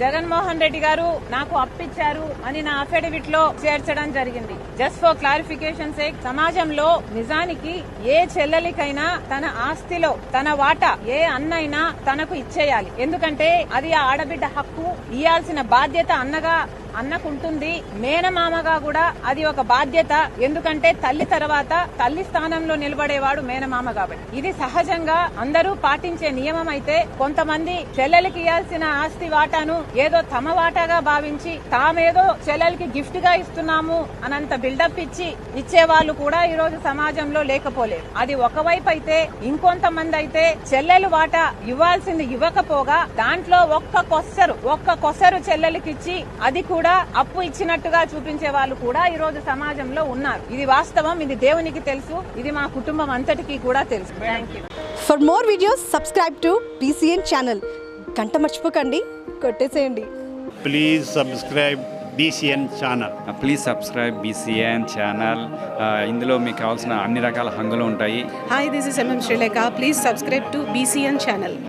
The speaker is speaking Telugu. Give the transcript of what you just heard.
జగన్మోహన్ రెడ్డి గారు నాకు అప్పిచ్చారు అని నా అఫిడవిట్లో చేర్చడం జరిగింది. జస్ట్ ఫర్ క్లారిఫికేషన్ సేక్ సమాజంలో నిజానికి ఏ చెల్లెలికైనా తన ఆస్తిలో తన వాటా ఏ అన్నైనా తనకు ఇచ్చేయాలి. ఎందుకంటే అది ఆ ఆడబిడ్డ హక్కు ఇయ్యాల్సిన బాధ్యత అన్నగా అన్నకుంటుంది. మేనమామగా కూడా అది ఒక బాధ్యత. ఎందుకంటే తల్లి తర్వాత తల్లి స్థానంలో నిలబడేవాడు మేనమామ కాబట్టి. ఇది సహజంగా అందరూ పాటించే నియమం అయితే కొంతమంది చెల్లెలకి ఇవ్వాల్సిన ఆస్తి వాటాను ఏదో తమ వాటాగా భావించి తామేదో చెల్లెలకి గిఫ్ట్గా ఇస్తున్నాము అనంత బిల్డప్ ఇచ్చి ఇచ్చే వాళ్ళు కూడా ఈ రోజు సమాజంలో లేకపోలేదు. అది ఒకవైపు అయితే ఇంకొంతమంది అయితే చెల్లెలు వాటా ఇవ్వాల్సింది ఇవ్వకపోగా దాంట్లో ఒక్క కొస్సరు ఒక్క కొసరు చెల్లెలకిచ్చి అది కూడా అప్పు ఇచ్చినట్టుగా చూపించే వాళ్ళు కూడా ఈ రోజు సమాజంలో ఉన్నారు. ఇది వాస్తవం ఇది దేవునికి తెలుసు ఇది మా కుటుంబం అంతటికీ కూడా తెలుసు. Thank you for more videos subscribe to BCN channel గంట మర్చిపోకండి కొట్టేసేయండి. Please subscribe BCN channel please subscribe BCN channel ఇందులో మీకు కావాల్సిన అన్ని రకాల హంగులు ఉంటాయి. Hi, this is MM Sri Lanka. Please subscribe to BCN channel.